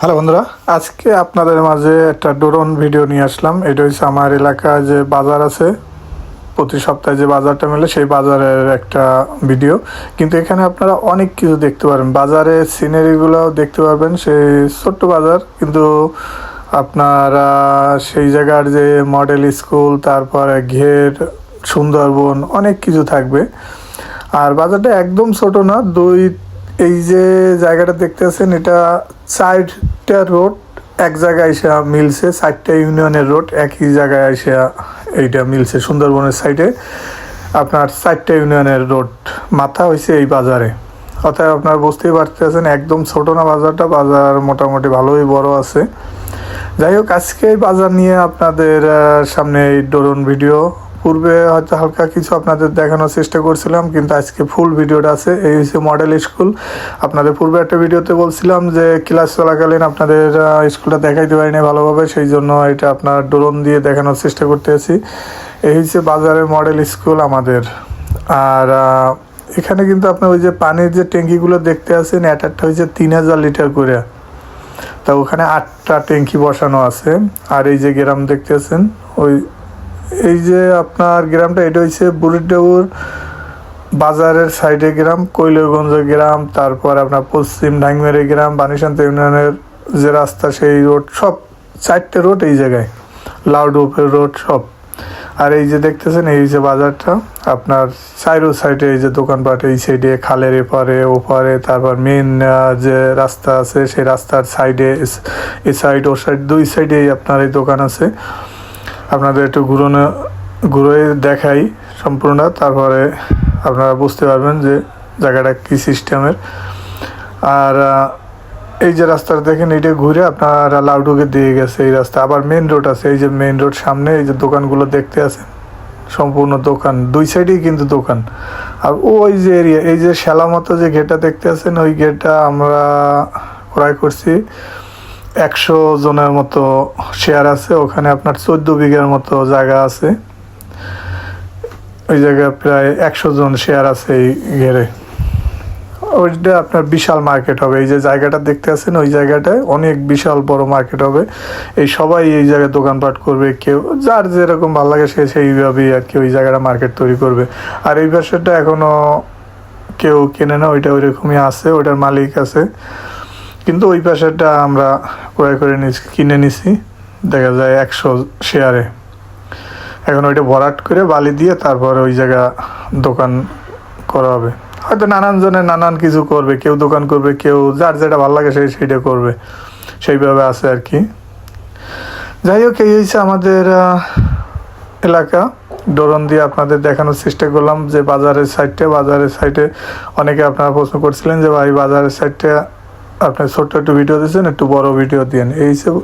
Hello বন্ধুরা, আজকে আপনাদের মাঝে একটা ড্রোন ভিডিও নিয়ে আসলাম। এটা হচ্ছে আমার এলাকায় যে বাজার আছে, প্রতি সপ্তাহে যে বাজারটা মেলে সেই বাজারের একটা ভিডিও। কিন্তু এখানে আপনারা অনেক কিছু দেখতে পারবেন। বাজারে সিনারিগুলো দেখতে পারবেন, সেই ছোট্ট বাজার। কিন্তু আপনারা সেই জায়গার যে মডেল স্কুল তারপরে ঘের, সুন্দরবন, অনেক কিছু থাকবে। আর বাজারটা একদম ছোট না, দুই, এই যে জায়গাটা দেখতে আছেন এটা চারটা রোড, এক জায়গায় এসে মিলছে, চারটা ইউনিয়নের রোড, একই জায়গায় এসে এইটা মিলছে সুন্দরবনের সাইডে আপনার চারটা ইউনিয়নের রোড, মাথা হয়েছে এই বাজারে। অর্থাৎ আপনার বুঝতেই পারতেছেন, একদম ছোট না বাজারটা, বাজার মোটামুটি ভালোই বড় আছে। যাই হোক, আজকে বাজার নিয়ে আপনাদের সামনে এই ড্রোন ভিডিও পূর্বে হয়তো হালকা কিছু আপনাদের দেখানোর চেষ্টা করছিলাম, কিন্তু আজকে ফুল ভিডিওটা আছে। এই হচ্ছে মডেল স্কুল আপনাদের পূর্বে একটা ভিডিওতে বলছিলাম যে ক্লাস চলাকালীন আপনাদের স্কুলটা দেখাইতে পারিনি ভালোভাবে, সেই জন্য এটা আপনার ড্রোন দিয়ে দেখানোর চেষ্টা করতেছি এই হচ্ছে বাজারের মডেল স্কুল আমাদের। আর এখানে কিন্তু আপনি ওই যে পানির যে ট্যাঙ্কিগুলো দেখতে আছেন এক একটা হচ্ছে তিন হাজার লিটার করে। তা ওখানে আটটা ট্যাঙ্কি বসানো আছে। আর এই যে গ্রাম দেখতে আছেন, ওই এই যে আপনার গ্রামটা, এটা হচ্ছে বুড়িডাবুর বাজারের সাইডে গ্রাম কৈলগঞ্জ গ্রাম, তারপর আপনার পশ্চিম ডাঙ্গমেরি গ্রাম বানিশান্ত ইউনিয়নের যে রাস্তা, সেই রোড, সব চারটে রোড এই জায়গায়। লাউডোপের রোড সব। আর এই যে দেখতেছেন, এই যে বাজারটা, আপনার সাইডো সাইডে এই যে দোকানপাট, এই সাইডে খালের এপারে, ওপারে, তারপর মেন যে রাস্তা আছে, সেই রাস্তার সাইডে এই সাইড, ও সাইড, দুই সাইডেই আপনার এই দোকান আছে। আপনাদের একটু ঘুরোনো ঘুরে দেখাই সম্পূর্ণ তারপরে আপনারা বুঝতে পারবেন যে জায়গাটা কী সিস্টেমের। আর এই যে রাস্তাটা দেখেন, এইটা ঘুরে আপনারা লাউডুকে দিয়ে গেছে এই রাস্তা। আবার মেন রোড আছে, এই যে মেন রোড সামনে, এই যে দোকানগুলো দেখতে আছেন, সম্পূর্ণ দোকান। দুই সাইডেই কিন্তু দোকান। আর ওই যে এরিয়া এই যে শ্যালা মতো যে গেটটা দেখতে আছেন, ওই গেটটা আমরা ক্রয় করছি। একশো জনের মতো শেয়ার আছে, ওখানে আপনার চোদ্দ বিঘার মতো জায়গা আছে। ওই জায়গায় প্রায় একশো জন শেয়ার আছে এই ঘেরে। ওইটা আপনার বিশাল মার্কেট হবে। এই যে জায়গাটা দেখতে আছেন, ওই জায়গাটায় অনেক বিশাল বড় মার্কেট হবে। এই সবাই এই জায়গায় দোকানপাট করবে, কেউ যার যেরকম ভালো লাগে, সে সেইভাবেই আর কি ওই জায়গাটা মার্কেট তৈরি করবে। আর এই ব্যবসাটা এখনও কেউ কেনে না, ওইটা ওইরকমই আছে, ওটার মালিক আছে। কিন্তু ওই পাশেরটা আমরা ক্রয় করে নিছি, কিনে নিছি। দেখা যায় একশো শেয়ারে। এখন ওইটা ভরাট করে বালি দিয়ে তারপর ওই জায়গা দোকান করা হবে। হয়তো নানান জনে নানান কিছু করবে, কেউ দোকান করবে, কেউ যার যেটা ভালো লাগে সেই সেইটা করবে। সেইভাবে আছে আর কি। যাই হোক, এই হচ্ছে আমাদের এলাকা। ডোরন দিয়ে আপনাদের দেখানোর চেষ্টা করলাম যে বাজারের সাইডটা বাজারের সাইডে অনেকে আপনারা প্রশ্ন করছিলেন যে ভাই বাজারের সাইডটা আপনি ছোট্ট একটু ভিডিও দিয়েছেন একটু বড় ভিডিও দিয়েন এই হিসেবে